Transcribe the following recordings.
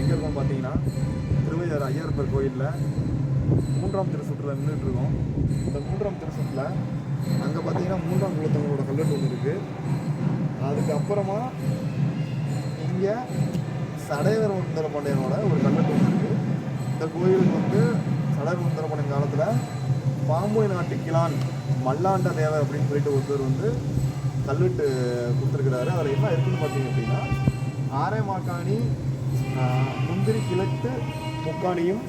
நம்ம எங்கே இருக்கோம் பார்த்தீங்கன்னா திருவையாறு ஐயப்பர் கோயிலில் மூன்றாம் திருசுற்றில் நின்றுட்டுருக்கோம் இந்த மூன்றாம் திருசுற்றில் அங்கே பார்த்தீங்கன்னா மூன்றாம் குலத்தவங்களோட கல்வெட்டு ஒன்று இருக்குது அதுக்கப்புறமா இங்கே சடையவர் முந்தர பாண்டியனோட ஒரு கல்வெட்டு ஒன்று இருக்குது இந்த கோயிலுக்கு வந்து சடையவர் முந்தர பாண்டியன் காலத்தில் பாம்பு நாட்டு கிளான் மல்லாண்ட தேவர் அப்படின்னு சொல்லிட்டு ஒருத்தர் வந்து கல்வெட்டு கொடுத்துருக்கிறாரு. அதில் என்ன இருக்குதுன்னு பார்த்தீங்க அப்படின்னா ஆரே ஆரேமாக்காணி முந்திரி கிழக்கு முக்காணியும்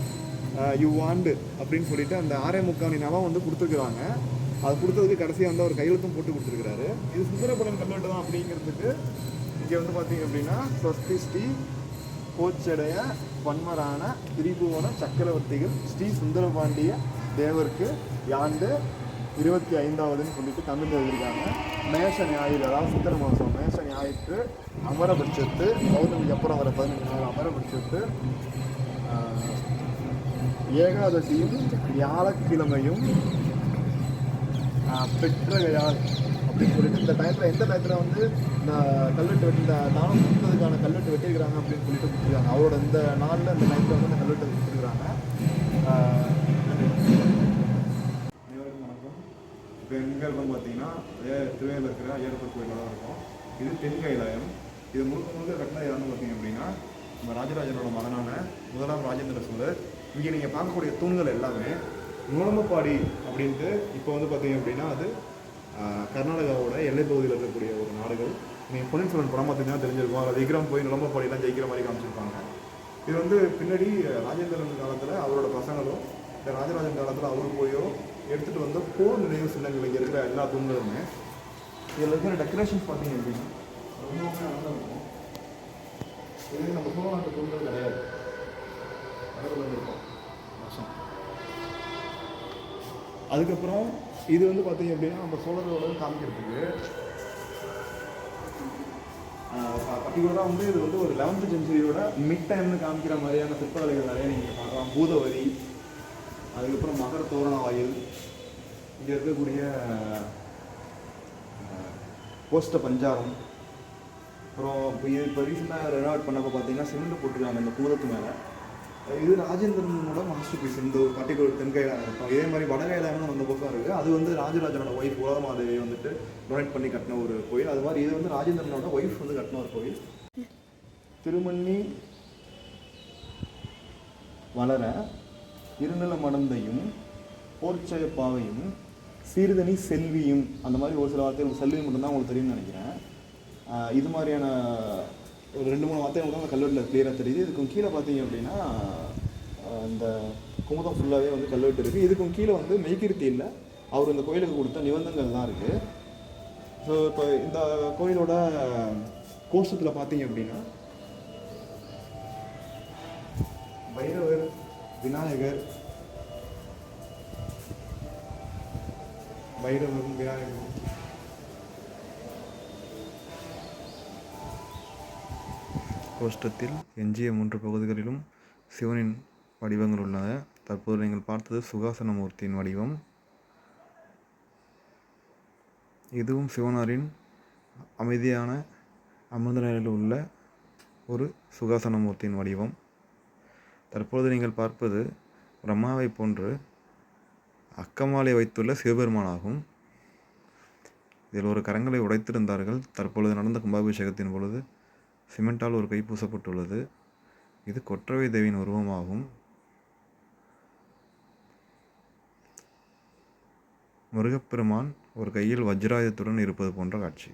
யூ இவ்வாண்டு அப்படின்னு சொல்லிட்டு அந்த ஆரே முக்காணி நலம் வந்து கொடுத்துருக்குறாங்க. அது கொடுத்ததுக்கு கடைசியாக வந்து அவர் கையெழுத்தும் போட்டு கொடுத்துருக்காரு இது சுந்தரபுரம் கல்வெட்டு தான் அப்படிங்கிறதுக்கு இங்கே வந்து பார்த்தீங்க அப்படின்னா ஸ்வஸ்தி ஸ்ரீ கோச்சடைய பன்மரான திரிபுவன சக்கரவர்த்திகள் ஸ்ரீ சுந்தரபாண்டிய தேவருக்கு யாண்டு இருபத்தி ஐந்தாவதுன்னு சொல்லிட்டு தமிழ் எழுதியிருக்காங்க. மேஷ ஞாயிறு அதாவது சித்திர மாதம். மேஷ ஞாயிற்று அமரபட்சத்து பௌர்ணமிக்கு அப்புறம் வர பதினஞ்சு நாள் அமரபட்சத்து ஏகாதசியும் வியாழக்கிழமையும் பெற்ற பெற்றகையால் அப்படின்னு சொல்லிட்டு இந்த டயத்தில் எந்த டயத்தில் வந்து இந்த கல்வெட்டு வெட்டி இந்த தானம் கொடுத்ததுக்கான கல்வெட்டு வெட்டியிருக்கிறாங்க அப்படின்னு சொல்லிட்டு கொடுத்துருக்காங்க. அவரோட இந்த நாளில் இந்த டயத்தில் வந்து இந்த கல்வெட்டு கொடுத்துருக்குறாங்க இப்போ எங்கே இருக்கோம் பார்த்தீங்கன்னா திருவையில் இருக்கிற ஐயப்பர் கோயிலில் தான் இருக்கும். இது தென் கைலாயம். இது முழுக்க முழுக்க கட்டினது யாருன்னு பார்த்தீங்க அப்படின்னா நம்ம ராஜராஜனோட மகனான முதலாம் ராஜேந்திர சோழர். இங்கே நீங்கள் பார்க்கக்கூடிய தூண்கள் எல்லாமே நுழம்பப்பாடி அப்படின்ட்டு இப்போ வந்து பார்த்தீங்க அப்படின்னா அது கர்நாடகாவோட எல்லை பகுதியில் இருக்கக்கூடிய ஒரு நாடுகள். நீங்கள் பொன்னியின் செல்வன் படம் பார்த்தீங்கன்னா தெரிஞ்சிருக்கும். அதில் விக்ரம் போய் நுழம்பப்பாடிலாம் ஜெயிக்கிற மாதிரி காமிச்சிருப்பாங்க. இது வந்து பின்னாடி ராஜேந்திரன் காலத்தில் அவரோட பசங்களும் இந்த ராஜராஜன் காலத்தில் அவர் போயோ எடுத்துகிட்டு வந்த போர் நினைவு சின்னங்கள் இங்கே இருக்கிற எல்லா தூண்களுமே. இதில் இருக்கிற டெக்கரேஷன்ஸ் பார்த்தீங்க அப்படின்னா ரொம்பவுமே அழகாக இருக்கும். இது நம்ம சோழநாட்டு தூண்கள் கிடையாது. கடவுள் இருக்கும் வருஷம் அதுக்கப்புறம் இது வந்து பார்த்தீங்க அப்படின்னா நம்ம சோழர்களோட காமிக்கிறதுக்கு பர்டிகுலராக வந்து இது வந்து ஒரு லெவன்த் செஞ்சுரியோட மிட் டைம்னு காமிக்கிற மாதிரியான சிற்பவேலைகள் நிறைய நீங்கள் பார்க்கலாம். பூதவரி அதுக்கப்புறம் மகர தோரண வாயில் இங்கே இருக்கக்கூடிய கோஸ்ட பஞ்சாரம் அப்புறம் இப்போ இது இப்போ ரீசெண்டாக ரெனாவட் பண்ணப்போ பார்த்தீங்கன்னா சிமெண்ட் போட்டிருக்காங்க இந்த பூதத்து மேலே. இது ராஜேந்திரனோட மாஸ்டர் பீஸ் இந்த பர்டிகுலர் தென்கையிலாக இருக்கும் இதே மாதிரி வடகையிலாமும் அந்த பக்கம் இருக்குது அது வந்து ராஜராஜனோட ஒய்ஃப் உலகமாதேவி வந்துட்டு டொனேட் பண்ணி கட்டின ஒரு கோயில். அது மாதிரி இது வந்து ராஜேந்திரனோட ஒய்ஃப் வந்து கட்டின ஒரு கோயில். திருமண்ணி வளர இருநில மடந்தையும் போர்ச்சய பாவையும் சீர்தனி செல்வியும் அந்த மாதிரி ஒரு சில வார்த்தைகள் செல்வி மட்டும்தான் உங்களுக்கு தெரியும்னு நினைக்கிறேன். இது மாதிரியான ஒரு ரெண்டு மூணு வார்த்தைகள் தான் அந்த கல்வெட்டில் கிளியராக தெரியுது. இதுக்கும் கீழே பார்த்தீங்க அப்படின்னா இந்த குமுதம் ஃபுல்லாகவே வந்து கல்வெட்டு இருக்குது இதுக்கும் கீழே வந்து மெய்கிருத்தி இல்லை. அவர் இந்த கோயிலுக்கு கொடுத்த நிபந்தங்கள் தான் இருக்குது ஸோ இப்போ இந்த கோயிலோட கோஷத்தில் பார்த்தீங்க அப்படின்னா பைரவர் விநாயகர் பைரவரும் விநாயகரும் கோஷ்டத்தில் எஞ்சிய மூன்று பகுதிகளிலும் சிவனின் வடிவங்கள் உள்ளன. தற்போது நீங்கள் பார்த்தது சுகாசனமூர்த்தியின் வடிவம். இதுவும் சிவனாரின் அமைதியான அமிர்த நிலையில் உள்ள ஒரு சுகாசனமூர்த்தியின் வடிவம். தற்போது நீங்கள் பார்ப்பது பிரம்மாவை போன்று அக்கமாலை வைத்துள்ள சிவபெருமானாகும். இதில் ஒரு கரங்களை உடைத்திருந்தார்கள். தற்பொழுது நடந்த கும்பாபிஷேகத்தின் பொழுது சிமெண்டால் ஒரு கை பூசப்பட்டுள்ளது. இது கொற்றவை தேவியின் உருவமாகும். முருகப்பெருமான் ஒரு கையில் வஜ்ராயுதத்துடன் இருப்பது போன்ற காட்சி.